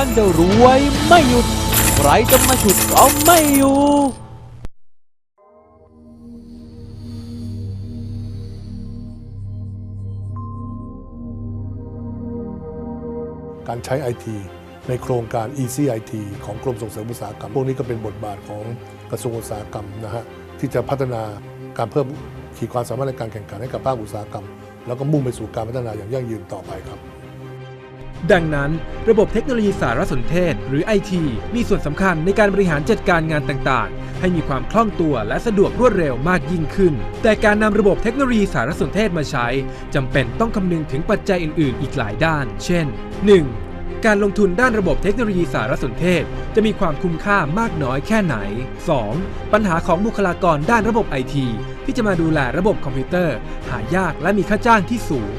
ท่านจะรวยไม่หยุด ใครจะมาฉุดก็ไม่อยู่การใช้ IT ในโครงการ ECIT ของกรมส่งเสริมอุตสาหกรรม พวกนี้ก็เป็นบทบาทของกระทรวงอุตสาหกรรมนะฮะที่จะพัฒนาการเพิ่มขีดความสามารถในการแข่งขันให้กับภาคอุตสาหกรรม แล้วก็มุ่งไปสู่การพัฒนาอย่างยั่งยืนต่อไปครับ ดังนั้น ระบบเทคโนโลยีสารสนเทศ หรือ IT มีส่วนสำคัญในการบริหารจัดการงานต่างๆ ให้มีความคล่องตัวและสะดวกรวดเร็วมากยิ่งขึ้น แต่การนำระบบเทคโนโลยีสารสนเทศมาใช้จำเป็นต้องคำนึงถึงปัจจัยอื่น ๆ อีกหลายด้าน เช่น 1. การลงทุนด้านระบบเทคโนโลยีสารสนเทศ จะมีความคุ้มค่ามากน้อยแค่ไหน 2. ปัญหาของบุคลากรด้านระบบ IT ที่จะมาดูแลระบบคอมพิวเตอร์ หายากและมีค่าจ้างที่สูง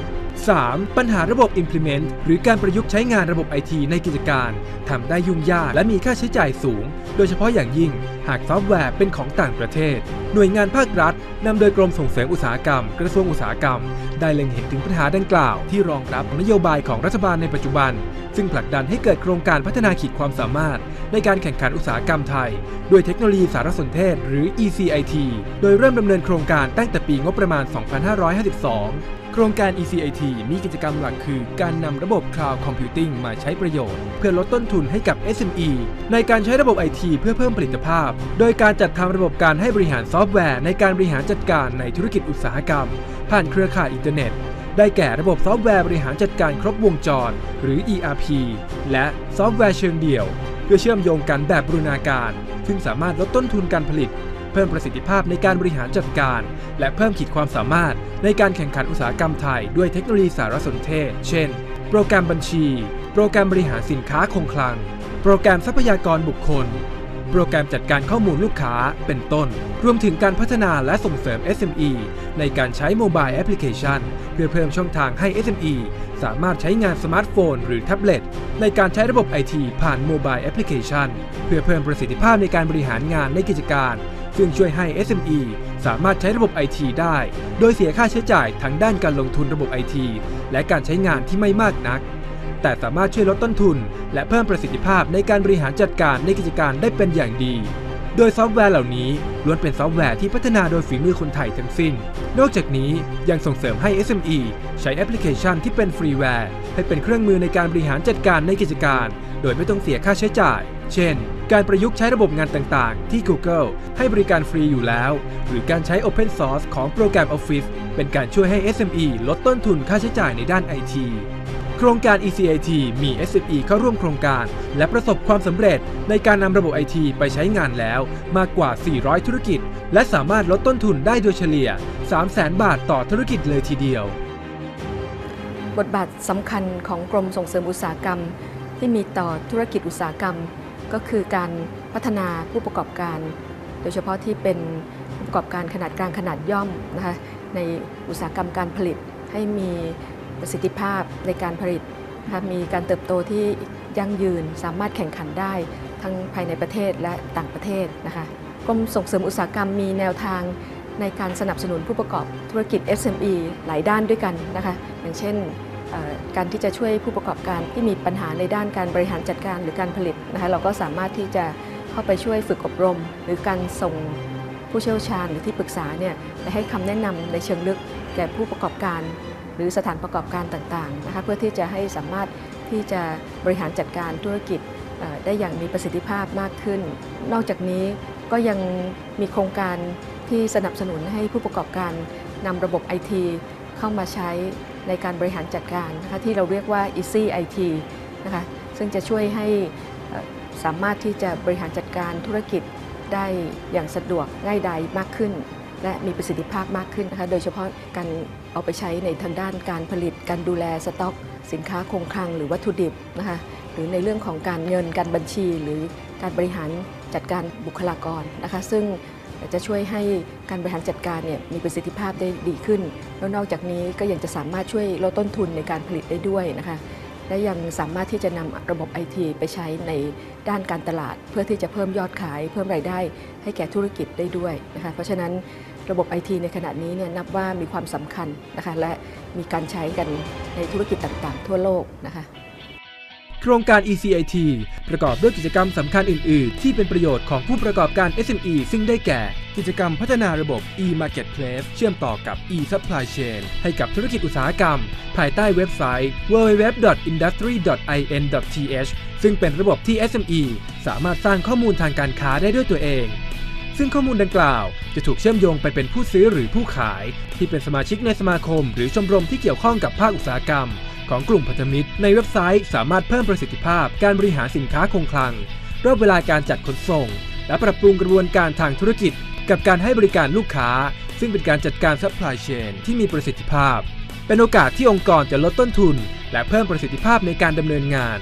3. ปัญหาระบบ implement หรือการประยุกต์ใช้งานระบบไอทีในกิจการทำได้ยุ่งยากและมีค่าใช้จ่ายสูง โดยเฉพาะอย่างยิ่ง หากซอฟต์แวร์เป็นของต่างประเทศ หน่วยงานภาครัฐนำโดยกรมส่งเสริมอุตสาหกรรม กระทรวงอุตสาหกรรม ได้เล็งเห็นถึงปัญหาดังกล่าว ที่รองรับนโยบายของรัฐบาลในปัจจุบัน ซึ่งผลักดันให้เกิดโครงการพัฒนาขีดความสามารถ ในการแข่งขันอุตสาหกรรมไทย ด้วยเทคโนโลยีสารสนเทศ หรือ ECIT โดยเริ่มดำเนินโครงการตั้งแต่ปีงบประมาณ 2552 โครงการ ECIT มีกิจกรรมหลักคือ การนำระบบ Cloud Computing มาใช้ประโยชน์ เพื่อลดต้นทุนให้กับ SME ในการใช้ระบบ IT เพื่อเพิ่มผลิตภาพ โดยการจัดทำระบบการให้บริหารซอฟต์แวร์ ในการบริหารจัดการในธุรกิจอุตสาหกรรม ผ่านเครือข่ายอินเทอร์เน็ต ได้แก่ระบบซอฟต์แวร์บริหารจัดการครบวงจร หรือ ERP และซอฟต์แวร์เชิงเดี่ยว เพื่อเชื่อมโยงกันแบบบรูนาการ ซึ่งสามารถลดต้นทุนการผลิต เพิ่มประสิทธิภาพในการบริหารจัดการ และเพิ่มขีดความสามารถในการแข่งขันอุตสาหกรรมไทยด้วยเทคโนโลยีสารสนเทศ เช่น โปรแกรมบัญชี โปรแกรมบริหารสินค้าคงคลัง โปรแกรมทรัพยากรบุคคล โปรแกรมจัดการข้อมูลลูกค้า เป็นต้น รวมถึงการพัฒนาและส่งเสริม SME ในการใช้โมบายแอปพลิเคชัน เพื่อเพิ่มช่องทางให้ SME สามารถใช้งานสมาร์ทโฟน หรือแท็บเล็ตในการใช้ระบบ IT ผ่านโมบายแอปพลิเคชัน เพื่อเพิ่มประสิทธิภาพในการบริหารงานในกิจการ ซึ่งช่วยให้ SME สามารถใช้ระบบ IT ได้ โดยเสียค่าใช้จ่ายทั้งด้านการลงทุนระบบ IT และการใช้งานที่ไม่มากนัก แต่สามารถช่วยลดต้นทุน และเพิ่มประสิทธิภาพในการบริหารจัดการในกิจการได้เป็นอย่างดี โดยซอฟต์แวร์เหล่านี้ล้วนเป็นซอฟต์แวร์ที่พัฒนาโดยฝีมือคนไทยทั้งสิ้น นอกจากนี้ยังส่งเสริมให้ SME ใช้แอปพลิเคชันที่เป็นฟรีแวร์ให้เป็นเครื่องมือในการบริหารจัดการในกิจการ โดยไม่ต้องเสียค่าใช้จ่าย เช่น การประยุกต์ใช้ระบบงานต่างๆ ที่ Google ให้บริการฟรีอยู่แล้ว หรือการใช้ Open Source ของโปรแกรม Office เป็นการช่วยให้ SME ลดต้นทุนค่าใช้จ่ายในด้าน IT โครงการ ECIT มี SME เข้าร่วมโครงการ และประสบความสำเร็จในการนำระบบ IT ไปใช้งานแล้วมากกว่า 400 ธุรกิจ และสามารถลดต้นทุนได้โดยเฉลี่ย 300,000 บาทต่อธุรกิจเลยทีเดียว บทบาทสำคัญของกรมส่งเสริมอุตสาหกรรม ที่มีต่อธุรกิจอุตสาหกรรม ก็คือการพัฒนาผู้ประกอบการ โดยเฉพาะที่เป็นผู้ประกอบการขนาดกลางขนาดย่อมนะคะในอุตสาหกรรมการผลิตให้มีประสิทธิภาพในการผลิตนะคะมีการเติบโตที่ยั่งยืนสามารถแข่งขันได้ทั้งภายในประเทศและต่างประเทศนะคะกรมส่งเสริมอุตสาหกรรมมีแนวทางในการสนับสนุนผู้ประกอบธุรกิจ SME หลายด้านด้วยกันนะคะอย่างเช่น การที่จะช่วยผู้ประกอบการที่มีปัญหาในด้านการบริหารจัดการหรือการผลิตนะคะเราก็สามารถที่จะเข้าไปช่วยฝึกอบรม หรือการส่งผู้เชี่ยวชาญหรือที่ปรึกษาเนี่ยไปให้คำแนะนำในเชิงลึกแก่ผู้ประกอบการ หรือสถานประกอบการต่างๆนะคะเพื่อที่จะให้สามารถที่จะบริหารจัดการธุรกิจได้อย่างมีประสิทธิภาพมากขึ้น นอกจากนี้ก็ยังมีโครงการที่สนับสนุนให้ผู้ประกอบการนำระบบ IT เข้ามาใช้ในการบริหารจัดการนะคะที่เราเรียกว่า Easy IT นะคะซึ่งจะช่วยให้สามารถที่จะบริหารจัดการธุรกิจได้อย่างสะดวกง่ายดายมากขึ้น และมีประสิทธิภาพมากขึ้นนะคะโดยเฉพาะการเอาไปใช้ในทางด้านการผลิต การดูแลสต็อก สินค้าคงคลังหรือวัตถุดิบนะคะหรือในเรื่องของการเงินการบัญชี หรือการบริหารจัดการบุคลากรนะคะซึ่ง จะช่วยให้การบริหารจัดการเนี่ยมีประสิทธิภาพได้ดีขึ้น แล้วนอกจากนี้ก็ยังจะสามารถช่วยลดต้นทุนในการผลิตได้ด้วยนะคะและยังสามารถที่จะนำระบบไอทีไปใช้ในด้านการตลาด เพื่อที่จะเพิ่มยอดขาย เพิ่มรายได้ให้แก่ธุรกิจได้ด้วยนะคะเพราะฉะนั้นระบบไอทีในขณะนี้เนี่ยนับว่ามีความสำคัญนะคะและมีการใช้กันในธุรกิจต่างๆ ทั่วโลกนะคะ โครงการ ECIT ประกอบด้วยกิจกรรมสำคัญอื่น ๆ ที่เป็นประโยชน์ของผู้ประกอบการ SME ซึ่งได้แก่ กิจกรรมพัฒนาระบบ e-marketplace เชื่อมต่อกับ e-supply chain ให้กับธุรกิจอุตสาหกรรม ภายใต้เว็บไซต์ www.industry.in.th ซึ่งเป็นระบบที่ SME สามารถสร้างข้อมูลทางการค้าได้ด้วยตัวเองซึ่งข้อมูลดังกล่าวจะถูกเชื่อมโยงไปเป็นผู้ซื้อหรือผู้ขาย ที่เป็นสมาชิกในสมาคม หรือชมรมที่เกี่ยวข้องกับภาคอุตสาหกรรม ของกลุ่มพันธมิตร ในเว็บไซต์สามารถเพิ่มประสิทธิภาพการบริหารสินค้าคงคลังรอบเวลาการจัดขนส่ง และปรับปรุงกระบวนการทางธุรกิจ กับการให้บริการลูกค้า ซึ่งเป็นการจัดการ supply chain ที่มีประสิทธิภาพ เป็นโอกาสที่องค์กรจะลดต้นทุน และเพิ่มประสิทธิภาพในการดำเนินงาน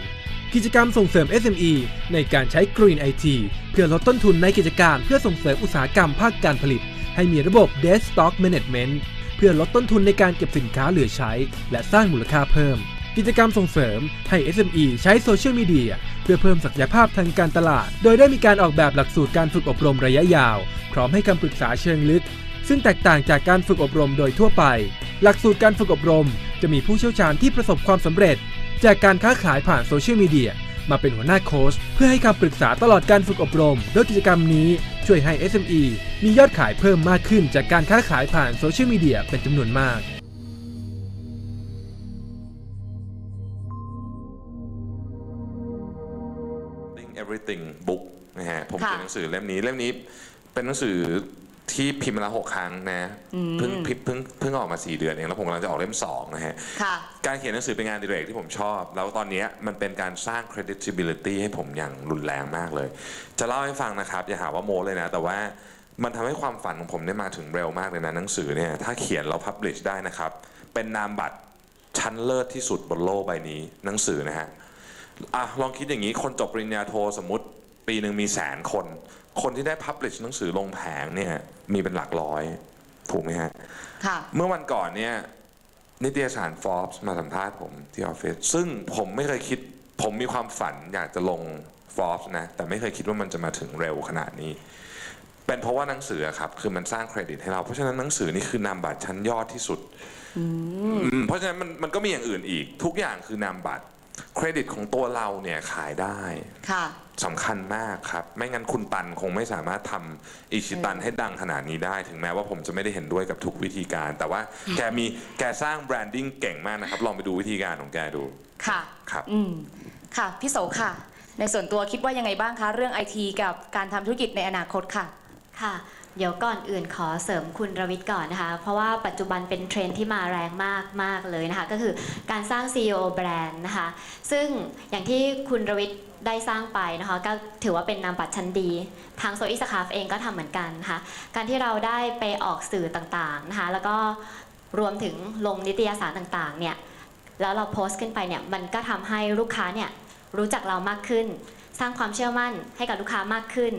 กิจกรรมส่งเสริม SME ในการใช้ Green IT เพื่อลดต้นทุนในกิจการเพื่อส่งเสริมอุตสาหกรรมภาคการผลิต ให้มีระบบ Desk Stock Management เพื่อลดต้นทุนในการเก็บสินค้าเหลือใช้ และสร้างมูลค่าเพิ่ม กิจกรรมส่งเสริมให้ SME ใช้โซเชียลมีเดียเพื่อเพิ่มศักยภาพทางการตลาด โดยได้มีการออกแบบหลักสูตรการฝึกอบรมระยะยาว พร้อมให้คำปรึกษาเชิงลึก ซึ่งแตกต่างจากการฝึกอบรมโดยทั่วไป หลักสูตรการฝึกอบรม จะมีผู้เชี่ยวชาญที่ประสบความสำเร็จ จากการค้าขายผ่านโซเชียลมีเดีย มาเป็นหัวหน้าโค้ชเพื่อให้คำปรึกษาตลอดการฝึกอบรม โดยกิจกรรมนี้ช่วยให้ SME มียอดขายเพิ่มมากขึ้นจากการค้าขายผ่านโซเชียลมีเดียเป็นจำนวนมาก Think Everything Book นะฮะผมค่ะเขียนหนังสือเล่มนี้เล่มนี้เป็นหนังสือ ที่พิมพ์มาแล้วหกครั้งนะเพิ่งพิมพ์เพิ่งเพิ่งออกมา4เดือนเองแล้วผมกำลังจะออกเล่ม2นะฮะค่ะ การเขียนหนังสือเป็นงานอดิเรกที่ผมชอบ แล้วตอนเนี้ยมันเป็นการสร้าง credibility ให้ผมอย่างรุนแรงมากเลย จะเล่าให้ฟังนะครับ อย่าหาว่าโมเลยนะ แต่ว่ามันทำให้ความฝันของผมได้มาถึงเร็วมากเลยนะหนังสือเนี่ยถ้าเขียนเรา publish ได้นะครับ เป็นนามบัตรชั้นเลิศที่สุดบนโลกใบนี้หนังสือนะฮะอะลองคิดอย่างนี้คนจบปริญญาโทสมมติปีหนึ่งมีแสนคน คนที่ได้ publish หนังสือลงแผงเนี่ยมีเป็นหลักร้อย ถูกไหมฮะ ค่ะ เมื่อวันก่อนเนี่ยนิตยสาร Forbes มาสัมภาษณ์ผมที่ออฟฟิศซึ่งผมไม่เคยคิด ผมมีความฝันอยากจะลง Forbes นะ แต่ไม่เคยคิดว่ามันจะมาถึงเร็วขนาดนี้ เป็นเพราะว่าหนังสืออะครับ คือมันสร้างเครดิตให้เรา เพราะฉะนั้นหนังสือนี่คือนามบัตรชั้นยอดที่สุดอืมเพราะฉะนั้นมันมันก็มีอย่างอื่นอีก ทุกอย่างคือนามบัตร เครดิตของตัวเราเนี่ยขายได้ค่ะ สำคัญมากครับ ไม่งั้นคุณตันคงไม่สามารถทำอิชิตันให้ดังขนาดนี้ได้ ถึงแม้ว่าผมจะไม่ได้เห็นด้วยกับทุกวิธีการ แต่ว่าแกมีแกสร้างแบรนดิ้งเก่งมากนะครับ ลองไปดูวิธีการของแกดู ค่ะครับ อืมค่ะ พี่โสค่ะ ในส่วนตัวคิดว่ายังไงบ้างคะ เรื่องไอทีกับการทำธุรกิจในอนาคตค่ะ ค่ะ เดี๋ยวก่อนอื่นขอเสริมคุณรวิทย์ก่อนนะคะ เพราะว่าปัจจุบันเป็นเทรนที่มาแรงมากมากเลยนะคะ ก็คือการสร้าง CEO แบรนด์นะคะ ซึ่งอย่างที่คุณรวิทย์ได้สร้างไปนะคะ ก็ถือว่าเป็นนามบัตรชั้นดี ทางโซอิสคาฟเองก็ทำเหมือนกันนะคะ การที่เราได้ไปออกสื่อต่างๆนะคะ แล้วก็รวมถึงลงนิตยสารต่างๆเนี่ย แล้วเราโพสต์ขึ้นไปเนี่ย มันก็ทำให้ลูกค้าเนี่ยรู้จักเรามากขึ้น สร้างความเชื่อมั่นให้กับลูกค้ามากขึ้น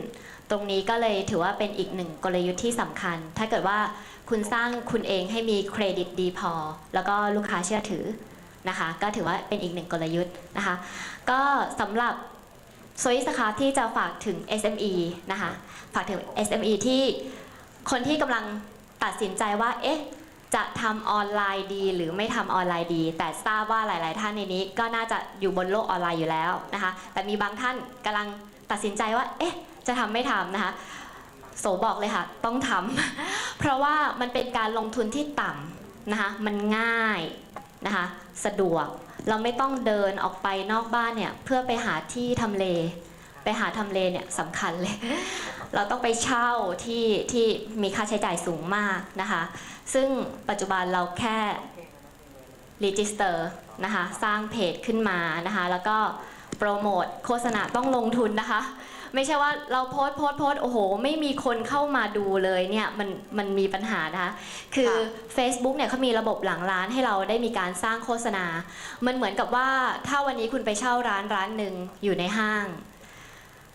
ตรงนี้ก็เลยถือว่าเป็นอีกหนึ่งกลยุทธ์ที่สำคัญ ถ้าเกิดว่าคุณสร้างคุณเองให้มีเครดิตดีพอ แล้วก็ลูกค้าเชื่อถือนะคะ ก็ถือว่าเป็นอีกหนึ่งกลยุทธ์นะคะ ก็สำหรับโซยิสคาที่จะฝากถึง SME นะคะ ฝากถึง SME ที่คนที่กำลังตัดสินใจว่า เอ๊ะ จะทำออนไลน์ดี หรือไม่ทำออนไลน์ดี แต่ทราบว่าหลาย ๆ ท่านในนี้ ก็น่าจะอยู่บนโลกออนไลน์อยู่แล้วนะคะแต่มีบางท่านกำลังตัดสินใจว่า เอ๊ะ จะทำไม่ทำนะคะโสบอกเลยค่ะ ต้องทำ เพราะว่ามันเป็นการลงทุนที่ต่ำนะคะ มันง่ายนะคะ สะดวก เราไม่ต้องเดินออกไปนอกบ้านเนี่ย เพื่อไปหาที่ทำเล ไปหาทำเลเนี่ยสำคัญเลย เราต้องไปเช่าที่ที่มีค่าใช้จ่ายสูงมากนะคะ ซึ่งปัจจุบันเราแค่รีจิสเตอร์นะคะสร้างเพจขึ้นมานะคะแล้วก็โปรโมทโฆษณาต้องลงทุนนะคะ ไม่ใช่ว่าเราโพสต์โพสต์โพสต์โอ้โห ไม่มีคนเข้ามาดูเลยเนี่ยมันมันมีปัญหานะคะคือค่ะ Facebook เนี่ยเขามีระบบหลังร้านให้เราได้มีการสร้างโฆษณา มันเหมือนกับว่าถ้าวันนี้คุณไปเช่าร้านร้านหนึ่งอยู่ในห้าง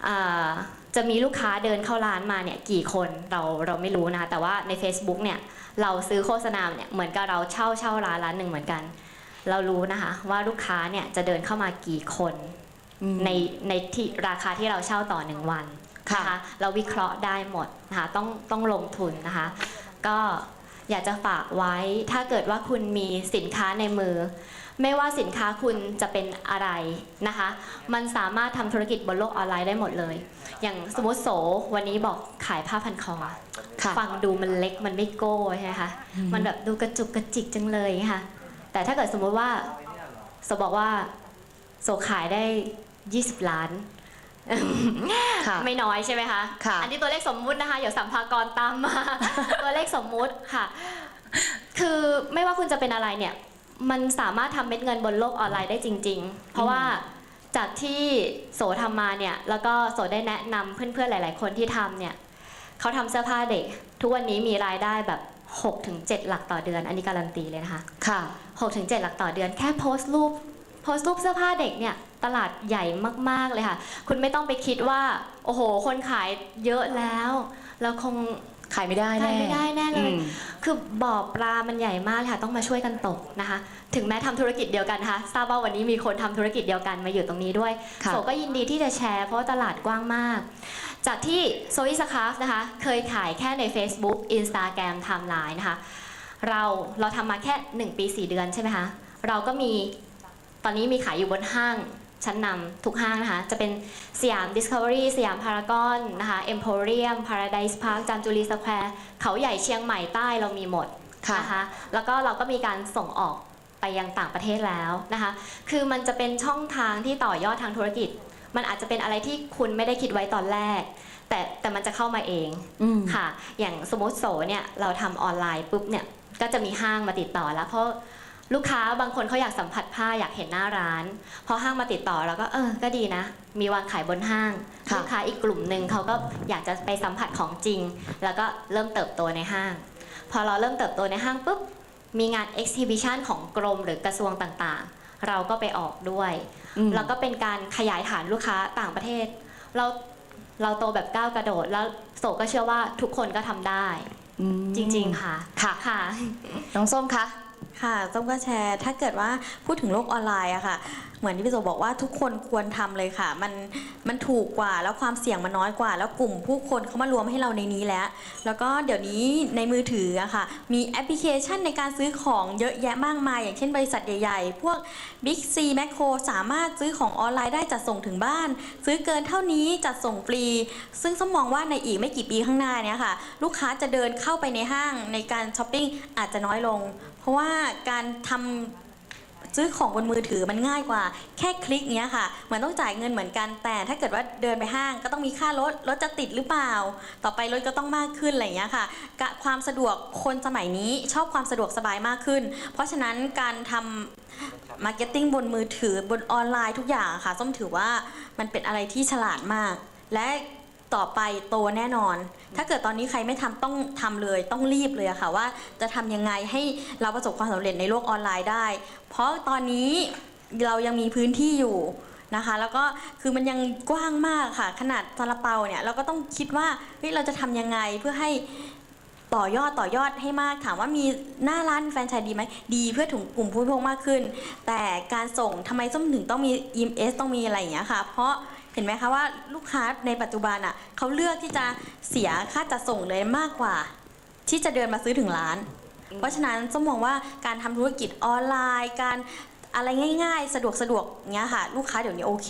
อ่า จะมีลูกค้าเดินเข้าร้านมาเนี่ยกี่คนเราเราไม่รู้นะคะแต่ว่าใน Facebook เนี่ยเราซื้อโฆษณาเนี่ยเหมือนกับเราเช่าเช่าร้านร้านหนึ่งเหมือนกัน เรารู้นะคะว่าลูกค้าเนี่ยจะเดินเข้ามากี่คนในในที่ราคาที่เราเช่าต่อหนึ่งวันค่ะนะคะเราวิเคราะห์ได้หมดนะคะต้องต้องลงทุนนะคะ ก็อยากจะฝากไว้ถ้าเกิดว่าคุณมีสินค้าในมือ ไม่ว่าสินค้าคุณจะเป็นอะไรนะคะ มันสามารถทำธุรกิจบนโลกออนไลน์ได้หมดเลย อย่างสมมติโสวันนี้บอกขายผ้าพันคอค่ะฟังดูมันเล็กมันไม่โก้ใช่ไหมคะ มันแบบดูกระจุกกระจิกจังเลยค่ะ แต่ถ้าเกิดสมมุติว่าโสบอกว่าโสขายได้ 20 ล้านค่ะไม่น้อยใช่ไหมคะค่ะอันนี้ตัวเลขสมมุตินะคะเดี๋ยวสัมภากรตามมา ตัวเลขสมมุติค่ะ คือไม่ว่าคุณจะเป็นอะไรเนี่ย มันสามารถทำเม็ดเงินบนโลกออนไลน์ได้จริง ๆ เพราะว่าจากที่โสทำมาเนี่ย แล้วก็โสได้แนะนำเพื่อนๆหลาย ๆ คนที่ทำเนี่ยเขาทำเสื้อผ้าเด็ก ทุกวันนี้มีรายได้แบบ6ถึง7หลักต่อเดือน อันนี้การันตีเลยนะคะ ค่ะ 6ถึง7หลักต่อเดือนแค่โพสต์รูป โพสต์รูปเสื้อผ้าเด็กเนี่ยตลาดใหญ่มากๆเลยค่ะ คุณไม่ต้องไปคิดว่า โอ้โห คนขายเยอะแล้ว เราคง ขายไม่ได้แน่ ขายไม่ได้แน่เลยอืมคือบ่อปลามันใหญ่มากเลยค่ะ ต้องมาช่วยกันตกนะคะ ถึงแม้ทำธุรกิจเดียวกันนะคะทราบว่าวันนี้มีคนทำธุรกิจเดียวกันมาอยู่ตรงนี้ด้วยค่ะ โสก็ยินดีที่จะแชร์เพราะว่าตลาดกว้างมาก จากที่โซอิสคาฟนะคะ เคยขายแค่ใน Facebook Instagram Timeline นะคะ เราเราทำมาแค่ 1 ปี 4 เดือนใช่ไหมคะ เราก็มีตอนนี้มีขายอยู่บนห้าง ชั้นนำทุกห้างนะคะ จะเป็นสยาม Discovery สยามพารากอนนะคะ Emporium Paradise Park จามจุรีสแควร์เขาใหญ่เชียงใหม่ใต้เรามีหมดค่ะนะคะแล้วก็เราก็มีการส่งออกไปยังต่างประเทศแล้วนะคะ คือมันจะเป็นช่องทางที่ต่อยอดทางธุรกิจ มันอาจจะเป็นอะไรที่คุณไม่ได้คิดไว้ตอนแรก แต่แต่มันจะเข้ามาเองอืมค่ะ อย่างสมมติโสเนี่ยเราทำออนไลน์ปุ๊บเนี่ยก็จะมีห้างมาติดต่อแล้วเพราะ ลูกค้าบางคนเขาอยากสัมผัสผ้าอยากเห็นหน้าร้าน พอห้างมาติดต่อเราก็เออ ก็ดีนะ มีวางขายบนห้างค่ะลูกค้าอีกกลุ่มหนึ่งเขาก็อยากจะไปสัมผัสของจริง แล้วก็เริ่มเติบโตในห้าง พอเราเริ่มเติบโตในห้างปุ๊บมีงาน exhibition ของกรมหรือกระทรวงต่างๆ เราก็ไปออกด้วยอืมแล้วก็เป็นการขยายฐานลูกค้าต่างประเทศ เราเราโตแบบก้าวกระโดด แล้วโสก็เชื่อว่าทุกคนก็ทำได้อืมจริงๆค่ะค่ะค่ะ น้องส้มคะ ค่ะส้มก็แชร์ ถ้าเกิดว่าพูดถึงโลกออนไลน์อะค่ะ เหมือนที่พี่โสบอกว่าทุกคนควรทำเลยค่ะ มันมันถูกกว่าแล้วความเสี่ยงมันน้อยกว่า แล้วกลุ่มผู้คนเขามารวมให้เราในนี้แล้ว แล้วก็เดี๋ยวนี้ในมือถืออะค่ะ มีแอปพลิเคชันในการซื้อของเยอะแยะมากมาย อย่างเช่นบริษัทใหญ่ๆ พวก Big C m a c โ o สามารถซื้อของออนไลน์ได้จัดส่งถึงบ้าน ซื้อเกินเท่านี้จัดส่งฟรี ซึ่งส้มมองว่าในอีกไม่กี่ปีข้างหน้าเนี่ยค่ะ ลูกค้าจะเดินเข้าไปในห้างในการช้อปปิ้งอาจจะน้อยลง ราะว่าการทำซื้อของบนมือถือมันง่ายกว่า แค่คลิกเนี้ยค่ะเหมือนต้องจ่ายเงินเหมือนกันแต่ถ้าเกิดว่าเดินไปห้างก็ต้องมีค่ารถรถจะติดหรือเปล่า ต่อไปรถก็ต้องมากขึ้นอะไรอย่างเงี้ยค่ะกะความสะดวกคนสมัยนี้ชอบความสะดวกสบายมากขึ้น เพราะฉะนั้นการทำมาร์เก็ตติ้งบนมือถือบนออนไลน์ทุกอย่างค่ะส้มถือว่ามันเป็นอะไรที่ฉลาดมาก และ ต่อไปโตแน่นอน ถ้าเกิดตอนนี้ใครไม่ทำต้องทำเลยต้องรีบเลยค่ะว่า จะทำยังไงให้เราประสบความสำเร็จในโลกออนไลน์ได้ เพราะตอนนี้เรายังมีพื้นที่อยู่นะคะ แล้วก็คือมันยังกว้างมากค่ะ ขนาดซาลาเปาเนี่ยเราก็ต้องคิดว่าเฮ้ยเราจะทำยังไงเพื่อให้ต่อยอดต่อยอดให้มากถามว่ามีหน้าร้านมีแฟรนไชส์ดีไหมดีเพื่อถึงกลุ่มผู้บริโภคมากขึ้น แต่การส่งทำไมส้มถึงต้องมี EMS ต้องมีอะไรอย่างเงี้ยค่ะ เพราะ เห็นไหมคะว่าลูกค้าในปัจจุบันอะเขาเลือกที่จะเสียค่าจัดส่งเลยมากกว่า ที่จะเดินมาซื้อถึงร้าน เพราะฉะนั้นส้มมองว่าการทำธุรกิจออนไลน์ การอะไรง่าย ๆ สะดวกสะดวกเงี้ยค่ะ ลูกค้าเดี๋ยวนี้โอเค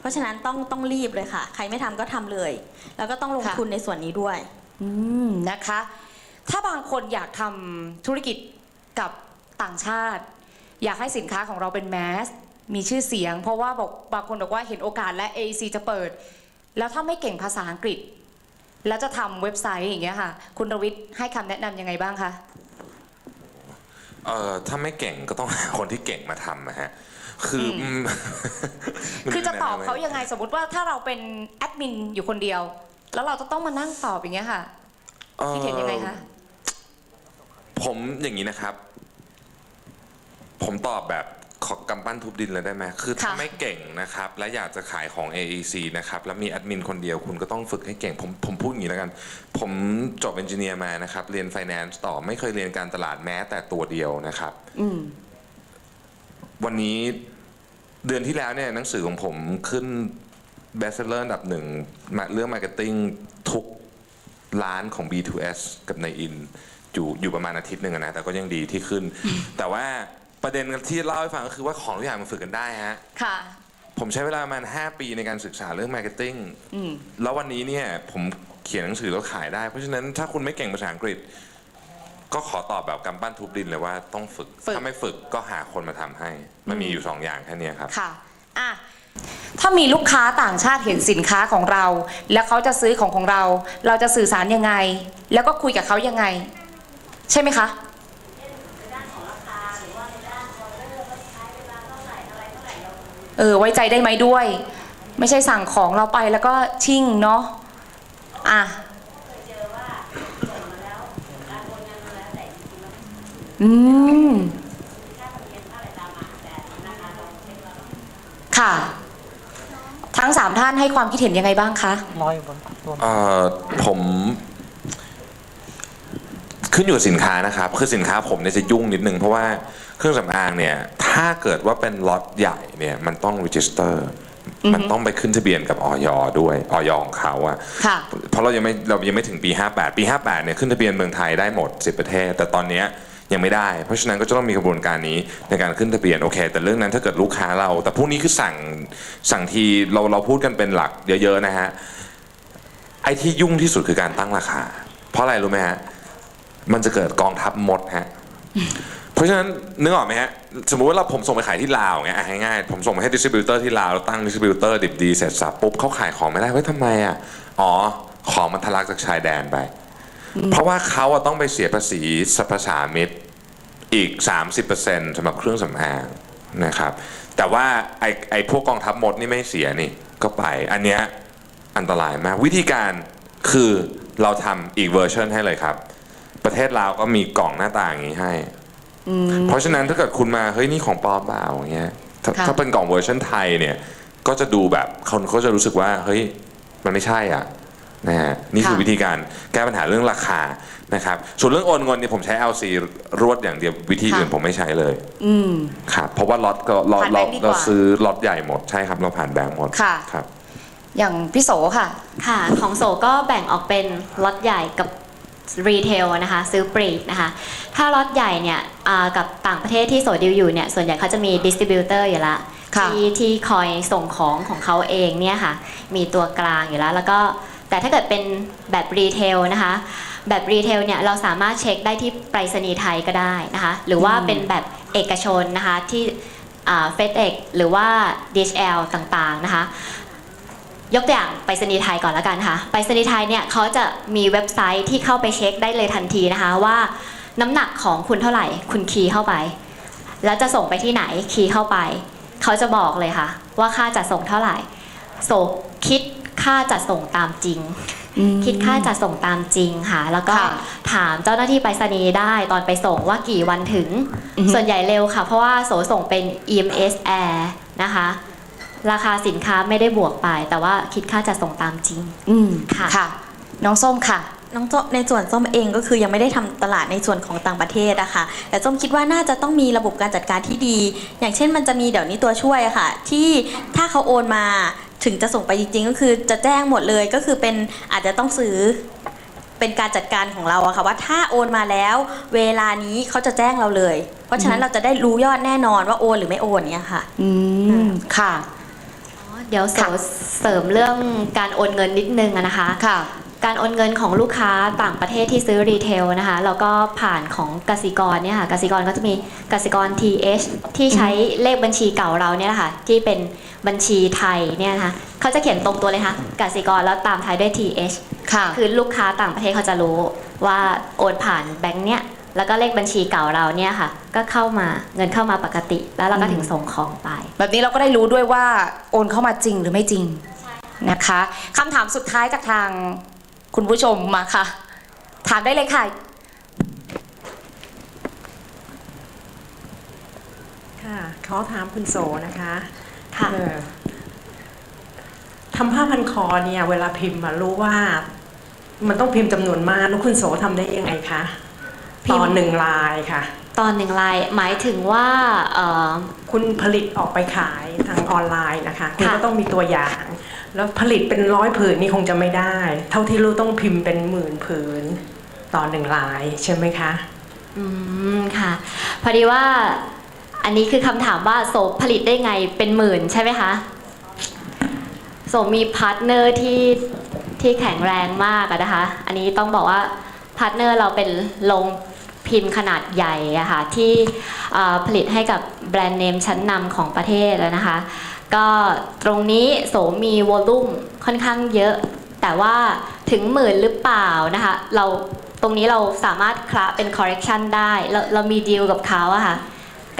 เพราะฉะนั้นต้องต้องรีบเลยค่ะ ใครไม่ทำก็ทำเลย แล้วก็ต้องลงค่ะทุนในส่วนนี้ด้วย อืมนะคะ ถ้าบางคนอยากทำธุรกิจกับต่างชาติ อยากให้สินค้าของเราเป็นแมส มีชื่อเสียง เพราะว่าบอกบางคนบอกว่าเห็นโอกาสและ AEC จะเปิด แล้วถ้าไม่เก่งภาษาอังกฤษ แล้วจะทำเว็บไซต์อย่างเงี้ยค่ะ คุณรวิทย์ให้คำแนะนำยังไงบ้างคะเอ่อถ้าไม่เก่งก็ต้องหาคนที่เก่งมาทำนะฮะคืออมคือจะตอบเขายังไงสมมติว่าถ้าเราเป็นแอดมินอยู่คนเดียว แล้วเราจะต้องมานั่งตอบอย่างเงี้ยค่ะคิดเห็นยังไงคะผมอย่างนี้นะครับ ผมตอบแบบ ขอกำปั้นทุบดินเลยได้ไหมคือถ้าค่ะ ไม่เก่งนะครับ และอยากจะขายของ AEC นะครับ แล้วมีแอดมินคนเดียวคุณก็ต้องฝึกให้เก่ง ผมผมพูดอย่างนี้แล้วกัน ผมจบเอนจิเนียร์มานะครับ เรียน Finance ต่อไม่เคยเรียนการตลาดแม้แต่ตัวเดียวนะครับ อืม วันนี้เดือนที่แล้วเนี่ยหนังสือของผมขึ้นเบสเซอร์อันดับหนึ่งมาเรื่องมาร์เก็ตติ้งทุกร้านของ B2S กับในอินอยู่อยู่ประมาณอาทิตย์หนึ่งอะนะ แต่ก็ยังดีที่ขึ้น แต่ว่า ปประเด็นที่เล่าให้ฟังก็คือว่าของทุกอย่างมันฝึกกันได้ฮะ ค่ะ ผมใช้เวลาประมาณ 5 ปีในการศึกษาเรื่องมาร์เก็ตติ้ง อืม แล้ววันนี้เนี่ยผมเขียนหนังสือแล้วขายได้ เพราะฉะนั้นถ้าคุณไม่เก่งภาษาอังกฤษ ก็ขอตอบแบบกำปั้นทุบดินเลยว่าต้องฝึก ฝึก ถ้าไม่ฝึกก็หาคนมาทำให้ มันมีอยู่สองอย่างแค่เนี้ยครับ ค่ะ อะ ถ้ามีลูกค้าต่างชาติเห็นสินค้าของเรา แล้วเขาจะซื้อของของเรา เราจะสื่อสารยังไง แล้วก็คุยกับเขายังไง ใช่ไหมคะ เออไว้ใจได้ไหมด้วย ไม่ใช่สั่งของเราไปแล้วก็ชิ่งเนาะอะอืมค่ะ ทั้งสามท่านให้ความคิดเห็นยังไงบ้างคะเอ่อผม ขึ้นอยู่กับสินค้านะครับคือสินค้าผมเนี่ยจะยุ่งนิดนึงเพราะว่าเครื่องสำอางเนี่ยถ้าเกิดว่าเป็นล็อตใหญ่เนี่ยมันต้องรีจิสเตอร์มันต้องไปขึ้นทะเบียนกับออยด้วยออยของเขาอะค่ะ เพราะเรายังไม่เรายังไม่ถึงปี 58 ปี 58เนี่ยขึ้นทะเบียนเมืองไทยได้หมด 10 ประเทศ แต่ตอนเนี้ยยังไม่ได้ เพราะฉะนั้นก็จะต้องมีกระบวนการนี้ในการขึ้นทะเบียนโอเค แต่เรื่องนั้นถ้าเกิดลูกค้าเรา แต่พวกนี้คือสั่งสั่งทีเราเราพูดกันเป็นหลักเยอะๆนะฮะไอ้ที่ยุ่งที่สุดคือการตั้งราคา เพราะอะไรรู้ไหมฮะ มันจะเกิดกองทัพมดฮะเพราะฉะนั้นนึกออกไหมฮะสมมุติว่าเราผมส่งไปขายที่ลาวเงี้ยอะง่ายๆผมส่งไปให้ดิสติบิวเตอร์ที่ลาวแล้วตั้งดิสติบิวเตอร์ดิบดีเสร็จสับปุ๊บเขาขายของไม่ได้เฮ้ยทำไมอะอ๋อของมันทะลักจากชายแดนไป เพราะว่าเขาอะต้องไปเสียภาษีสรรพสามิตอีก 30%สำหรับเครื่องสำอางนะครับ แต่ว่าไอ้ไอ้พวกกองทัพมดนี่ไม่เสียนี่ก็ไป อันเนี้ยอันตรายมาก วิธีการคือเราทำอีกเวอร์ชันให้เลยครับ ประเทศลาวก็มีกล่องหน้าตาอย่างนี้ให้ เพราะฉะนั้นถ้าเกิดคุณมาเฮ้ยนี่ของปลอมเปล่าอย่างเงี้ยถ้าค่ะถ้าเป็นกล่องเวอร์ชันไทยเนี่ย ก็จะดูแบบคนเขาจะรู้สึกว่าเฮ้ยมันไม่ใช่อะนะฮะนี่คือวิธีการแก้ปัญหาเรื่องราคานะครับ ส่วนเรื่องโอนเงินเนี่ยผมใช้ LC รวดอย่างเดียววิธีอื่นผมไม่ใช้เลยอืม ครับเพราะว่าล็อตก็เราผ่านแบเรางค์ดีกว่าเราซื้อล็อตใหญ่หมดใช่ครับเราผ่านแบงค์หมดค่ะ ครับ อย่างพี่โสค่ะ ค่ะ ของโสก็แบ่งออกเป็นล็อตใหญ่กับ รีเทลนะคะซื้อปลีกนะคะถ้าล็อตใหญ่เนี่ยอ่ากับต่างประเทศที่โสดิวอยู่เนี่ยส่วนใหญ่เขาจะมีดิสติบิวเตอร์อยู่แล้วค่ะที่ที่คอยส่งของของเขาเองเนี่ยค่ะมีตัวกลางอยู่แล้ว แล้วก็แต่ถ้าเกิดเป็นแบบรีเทลนะคะแบบรีเทลเนี่ยเราสามารถเช็คได้ที่ไปรษณีย์ไทยก็ได้นะคะหรือว่าเป็นแบบเอกชนนะคะที่เฟสเอ็กหรือว่า DHL ต่างๆนะคะ ยกตัวอย่างไปรษณีย์ไทยก่อนแล้วกันค่ะไปรษณีย์ไทยเนี่ยเขาจะมีเว็บไซต์ที่เข้าไปเช็คได้เลยทันทีนะคะว่า น้ำหนักของคุณเท่าไหร่ คุณคีย์เข้าไป แล้วจะส่งไปที่ไหนคีย์เข้าไป เขาจะบอกเลยค่ะ ว่าค่าจัดส่งเท่าไหร่ส่งคิดค่าจัดส่งตามจริง คิดค่าจัดส่งตามจริงค่ะ แล้วก็ค่ะถามเจ้าหน้าที่ไปรษณีย์ได้ตอนไปส่งว่ากี่วันถึงอือฮึส่วนใหญ่เร็วค่ะ เพราะว่าโสส่งเป็น EMS Air นะคะ ราคาสินค้าไม่ได้บวกไป แต่ว่าคิดค่าจัดส่งตามจริง อืมค่ะ ค่ะ น้องส้มค่ะ น้องส้มในส่วนส้มเองก็คือยังไม่ได้ทำตลาดในส่วนของต่างประเทศอะค่ะ แต่ส้มคิดว่าน่าจะต้องมีระบบการจัดการที่ดี อย่างเช่นมันจะมีเดี๋ยวนี้ตัวช่วยอะค่ะ ที่ถ้าเขาโอนมาถึงจะส่งไปจริงๆ ก็คือจะแจ้งหมดเลยก็คือเป็นอาจจะต้องซื้อ เป็นการจัดการของเราอะค่ะว่าถ้าโอนมาแล้ว เวลานี้เขาจะแจ้งเราเลย เพราะฉะนั้นเราจะได้รู้ยอดแน่นอนว่าโอนหรือไม่โอนเนี่ยค่ะ อืม ค่ะ เดี๋ยวโสค่ะเสริมเรื่องการโอนเงินนิดนึงอะนะคะ ค่ะ การโอนเงินของลูกค้าต่างประเทศที่ซื้อรีเทลนะคะแล้วก็ผ่านของกสิกรเนี่ยค่ะกสิกรก็จะมีกสิกร TH ที่ใช้เลขบัญชีเก่าเราเนี่ยแหละค่ะที่เป็นบัญชีไทยเนี่ยนะคะเขาจะเขียนตรงตัวเลยค่ะกสิกรแล้วตามท้ายด้วย TH ค่ะ คือลูกค้าต่างประเทศเขาจะรู้ว่าโอนผ่านแบงค์เนี่ย แล้วก็เลขบัญชีเก่าเราเนี่ยค่ะ ก็เข้ามาเงินเข้ามาปกติ แล้วเราก็ถึงส่งของไป แบบนี้เราก็ได้รู้ด้วยว่าโอนเข้ามาจริงหรือไม่จริงนะคะคำถามสุดท้ายจากทางคุณผู้ชมมาค่ะ ถามได้เลยค่ะค่ะขอถามคุณโสนะคะค่ะเออทำผ้าพันคอเนี่ย เวลาพิมพ์มารู้ว่า มันต้องพิมพ์จำนวนมากแล้วคุณโสทำได้ยังไงคะพิมพ์ ตอนหนึ่งลายค่ะ ตอนหนึ่งลายหมายถึงว่าเอ่อ คุณผลิตออกไปขายทางออนไลน์นะคะคุณค่ะ ก็ต้องมีตัวอย่าง แล้วผลิตเป็นร้อยผืนนี่คงจะไม่ได้ เท่าที่รู้ต้องพิมพ์เป็นหมื่นผืนต่อหนึ่งลายใช่ไหมคะ อืมค่ะ พอดีว่าอันนี้คือคำถามว่าโสมผลิตได้ไงเป็นหมื่นใช่ไหมคะโสมมีพาร์ทเนอร์ที่ที่แข็งแรงมากอะนะคะ อันนี้ต้องบอกว่าพาร์ทเนอร์เราเป็นโรง พิมพ์ขนาดใหญ่อะค่ะที่ผลิตให้กับแบรนด์เนมชั้นนำของประเทศแล้วนะคะ ก็ตรงนี้โสมีวอลลุ่มค่อนข้างเยอะ แต่ว่าถึงหมื่นหรือเปล่านะคะเราตรงนี้เราสามารถคละเป็น correction ได้ เราเรามีดีลกับเขาอะค่ะ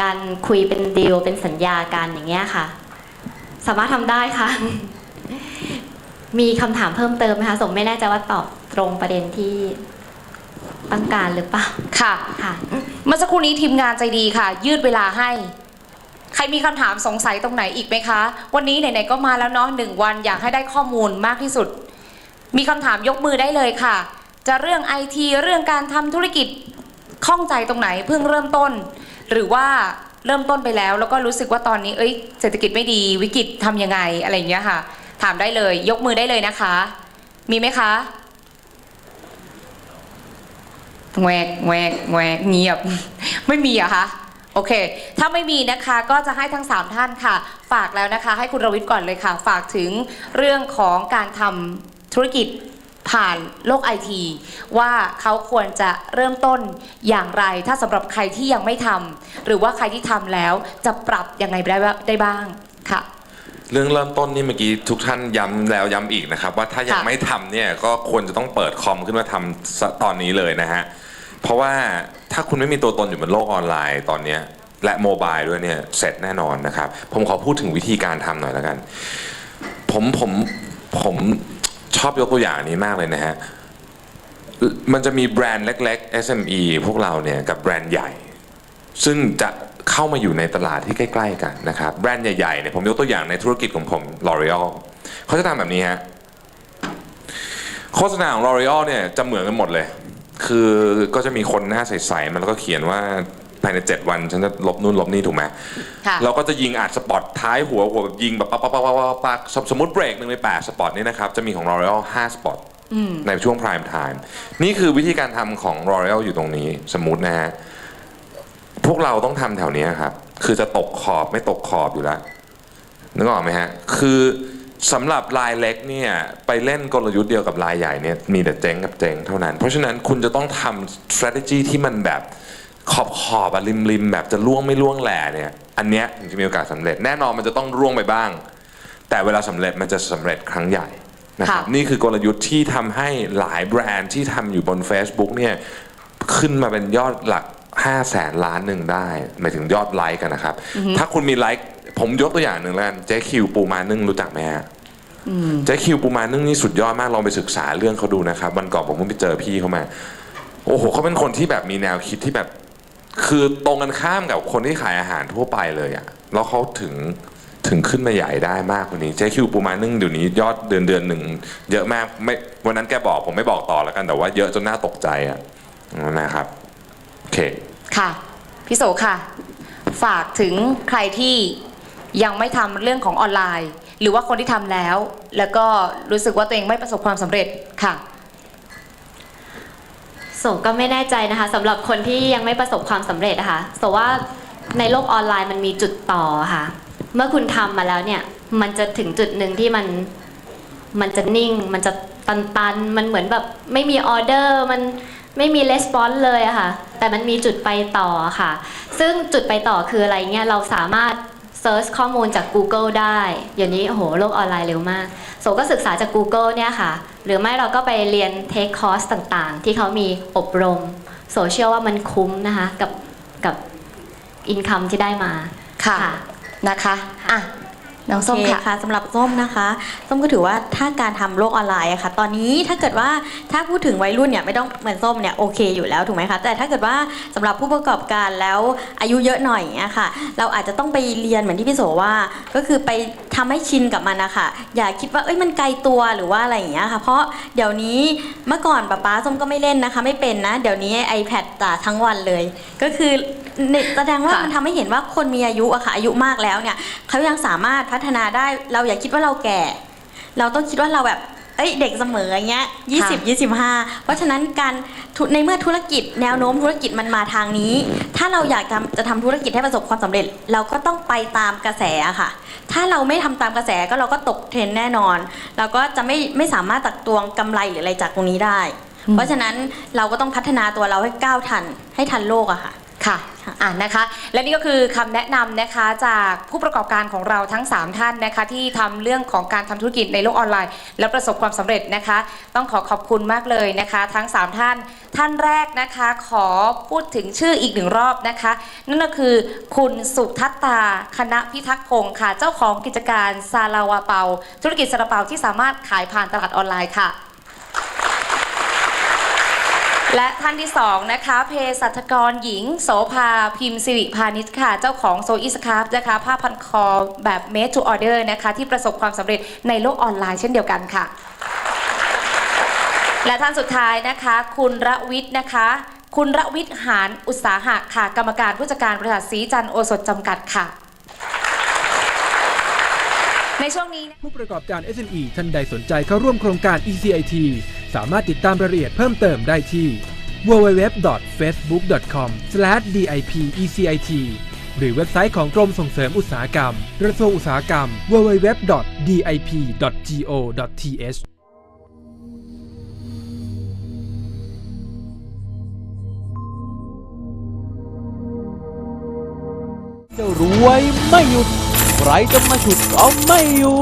การคุยเป็นดีลเป็นสัญญากันอย่างเงี้ยค่ะ สามารถทำได้ค่ะ มีคำถามเพิ่มเติมไหมคะสมไม่แน่ใจว่าตอบตรงประเด็นที่ ต้องการหรือเปล่า ค่ะ ค่ะ เมื่อสักครู่นี้ทีมงานใจดีค่ะ ยืดเวลาให้ ใครมีคำถามสงสัยตรงไหนอีกไหมคะ วันนี้ไหนๆก็มาแล้วเนาะหนึ่งวันอยากให้ได้ข้อมูลมากที่สุด มีคำถามยกมือได้เลยค่ะ จะเรื่องไอทีเรื่องการทำธุรกิจข้องใจตรงไหนเพิ่งเริ่มต้น หรือว่าเริ่มต้นไปแล้ว แล้วก็รู้สึกว่าตอนนี้เอ้ยเศรษฐกิจไม่ดีวิกฤตทำยังไงอะไรอย่างเงี้ยค่ะ ถามได้เลย ยกมือได้เลยนะคะ มีไหมคะ แหวกแหวกแหวกเงียบ ไม่มีอะคะโอเค ถ้าไม่มีนะคะก็จะให้ทั้ง 3 ท่านค่ะ ฝากแล้วนะคะ ให้คุณรวิทย์ก่อนเลยค่ะ ฝากถึงเรื่องของการทำธุรกิจผ่านโลกไอทีว่าเขาควรจะเริ่มต้นอย่างไร ถ้าสำหรับใครที่ยังไม่ทำหรือว่าใครที่ทำแล้วจะปรับยังไงได้ได้บ้างค่ะ เรื่องเริ่มต้นนี่เมื่อกี้ทุกท่านย้ำแล้วย้ำอีกนะครับ ว่าถ้ายังไม่ทำเนี่ยก็ควรจะต้องเปิดคอมขึ้นมาทำตอนนี้เลยนะฮะ เพราะว่าถ้าคุณไม่มีตัวตนอยู่บนโลกออนไลน์ตอนเนี้ยและโมบายด้วยเนี่ยเสร็จแน่นอนนะครับ ผมขอพูดถึงวิธีการทำหน่อยแล้วกัน ผมผมผมชอบยกตัวอย่างนี้มากเลยนะฮะ มันจะมีแบรนด์เล็ก ๆ SME พวกเราเนี่ยกับแบรนด์ใหญ่ ซึ่งจะเข้ามาอยู่ในตลาดที่ใกล้ ๆ กันนะครับ แบรนด์ใหญ่ๆเนี่ยผมยกตัวอย่างในธุรกิจของผม L'Oreal เขาจะทำแบบนี้ฮะ โฆษณาของ L'Oreal เนี่ยจะเหมือนกันหมดเลย คือก็จะมีคนหน้าใสๆมันแล้วก็เขียนว่าภายใน7วันฉันจะลบนู่นลบนี่ถูกไหมค่ะ เราก็จะยิงอัดสปอตท้ายหัวหัวแบบยิงแบบปั๊บปั๊บปั๊บปั๊บปั๊บปั๊บสมมติเบรกหนึ่งใน8สปอตนี่นะครับ จะมีของ L'Oreal 5สปอตอืมในช่วง prime time นี่คือวิธีการทำของ L'Oreal อยู่ตรงนี้สมมตินะฮะ พวกเราต้องทำแถวเนี้ยครับ คือจะตกขอบไม่ตกขอบอยู่แล้วนึกออกไหมฮะ คือ สำหรับรายเล็กเนี่ยไปเล่นกลยุทธ์เดียวกับรายใหญ่เนี่ยมีแต่เจ๊งกับเจ๊งเท่านั้น เพราะฉะนั้นคุณจะต้องทำ strategy ที่มันแบบขอบขอบอะริมริมแบบจะล่วงไม่ล่วงแหล่เนี่ยอันเนี้ยถึงจะมีโอกาสสำเร็จ แน่นอนมันจะต้องร่วงไปบ้าง แต่เวลาสำเร็จมันจะสำเร็จครั้งใหญ่นะครับค่ะนี่คือกลยุทธ์ที่ทำให้หลายแบรนด์ที่ทำอยู่บน Facebook เนี่ยขึ้นมาเป็นยอดหลัก5แสนล้านหนึ่งได้หมายถึงยอดไลค์กันนะครับ ถ้าคุณมีไลค์ ผมยกตัวอย่างหนึ่งแล้วกันเจ๊คิวปูมานึ่งรู้จักไหมฮะเจ๊คิวปูมานึ่งนี่สุดยอดมากลองไปศึกษาเรื่องเขาดูนะครับวันก่อนผมเพิ่งไปเจอพี่เขามา โอ้โหเขาเป็นคนที่แบบมีแนวคิดที่แบบ คือตรงกันข้ามกับคนที่ขายอาหารทั่วไปเลยอะแล้วเขาถึงถึงขึ้นมาใหญ่ได้มากกว่านี้เจ๊คิวปูมานึ่งเดี๋ยวนี้ยอดเดือนเดือนหนึ่งเยอะมากไม่วันนั้นแกบอกผมไม่บอกต่อแล้วกันแต่ว่าเยอะจนน่าตกใจอะนะครับโอเคค่ะพี่โสค่ะ ฝากถึงใครที่ ยังไม่ทำเรื่องของออนไลน์ หรือว่าคนที่ทำแล้ว แล้วก็รู้สึกว่าตัวเองไม่ประสบความสำเร็จค่ะโสก็ไม่แน่ใจนะคะสำหรับคนที่ยังไม่ประสบความสำเร็จนะคะโสว่าในโลกออนไลน์มันมีจุดต่อค่ะ เมื่อคุณทำมาแล้วเนี่ยมันจะถึงจุดหนึ่งที่มันมันจะนิ่ง มันจะตันตันๆมันเหมือนแบบไม่มีออเดอร์มันไม่มีレスปอนส์เลยอะค่ะ แต่มันมีจุดไปต่อค่ะ ซึ่งจุดไปต่อคืออะไรเงี้ยเราสามารถ เซิร์ชข้อมูลจาก Google ได้เดี๋ยวนี้โอ้โหโลกออนไลน์เร็วมากโสก็ศึกษาจาก Google เนี่ยค่ะ หรือไม่เราก็ไปเรียนเทคคอร์สต่างๆ ที่เขามีอบรมโซเชียลว่ามันคุ้มนะคะ กับกับอินคัมที่ได้มาค่ะนะคะอะ น้องส้มโอเคค่ะค่ะสำหรับส้มนะคะ ส้มก็ถือว่าถ้าการทำโลกออนไลน์อะค่ะ ตอนนี้ถ้าเกิดว่าถ้าพูดถึงวัยรุ่นเนี่ยไม่ต้องเหมือนส้มเนี่ยโอเคอยู่แล้วถูกไหมคะแต่ถ้าเกิดว่าสำหรับผู้ประกอบการแล้วอายุเยอะหน่อยเนี่ยค่ะ เราอาจจะต้องไปเรียนเหมือนที่พี่โสว่า ก็คือไปทำให้ชินกับมันนะคะอย่าคิดว่าเอ้ยมันไกลตัวหรือว่าอะไรอย่างเงี้ยค่ะ เพราะเดี๋ยวนี้เมื่อก่อนป๊าป๊าส้มก็ไม่เล่นนะคะ ไม่เป็นนะ เดี๋ยวนี้ iPad จ่าทั้งวันเลย ก็คือเนี่ยแสดงว่าค่ะ มันทำให้เห็นว่าคนมีอายุอะค่ะอายุมากแล้วเนี่ยเขายังสามารถพัฒนาได้ เราอย่าคิดว่าเราแก่ เราต้องคิดว่าเราแบบเอ้ยเด็กเสมออย่างเงี้ย20 25เพราะฉะนั้นการทุในเมื่อธุรกิจแนวโน้มธุรกิจมันมาทางนี้ ถ้าเราอยากทำจะทำธุรกิจให้ประสบความสำเร็จ เราก็ต้องไปตามกระแสอะค่ะ ถ้าเราไม่ทำตามกระแสก็เราก็ตกเทรนด์แน่นอน เราก็จะไม่ไม่สามารถตักตวงกำไรหรืออะไรจากตรงนี้ได้ เพราะฉะนั้นเราก็ต้องพัฒนาตัวเราให้ก้าวทันให้ทันโลกอะค่ะ ค่ะค่ะอ่านะคะ และนี่ก็คือคำแนะนำนะคะจากผู้ประกอบการของเราทั้ง 3 ท่านนะคะ ที่ทำเรื่องของการทำธุรกิจในโลกออนไลน์ และประสบความสำเร็จนะคะ ต้องขอขอบคุณมากเลยนะคะ ทั้ง 3 ท่าน ท่านแรกนะคะ ขอพูดถึงชื่ออีกหนึ่งรอบนะคะ นั่นก็คือคุณสุทัตตาคณะพิทักษ์พงศ์ค่ะ เจ้าของกิจการซาลาวาเปา ธุรกิจซาลาเปาที่สามารถขายผ่านตลาดออนไลน์ค่ะ และท่านที่สองนะคะเภสัชกรหญิง โสภาพิมพ์สิริพานิชค่ะ เจ้าของโซอิสคาร์ฟนะคะผ้าพันคอแบบ made to order นะคะ ที่ประสบความสำเร็จในโลกออนไลน์เช่นเดียวกันค่ะ และท่านสุดท้ายนะคะ คุณระวิทย์นะคะ คุณระวิทย์หานอุตสาหะค่ะ กรรมการผู้จัดการบริษัทสีจันโอสถจำกัดค่ะ ในช่วง นี้ผู้ประกอบการ SME ท่านใดสนใจเข้าร่วมโครงการ ECIT สามารถติดตามรายละเอียดเพิ่มเติมได้ที่ www.facebook.com/dipecit หรือเว็บไซต์ของกรมส่งเสริมอุตสาหกรรม กระทรวงอุตสาหกรรม www.dip.go.th จะรวยไม่หยุด ใครจะมาฉุดก็ไม่อยู่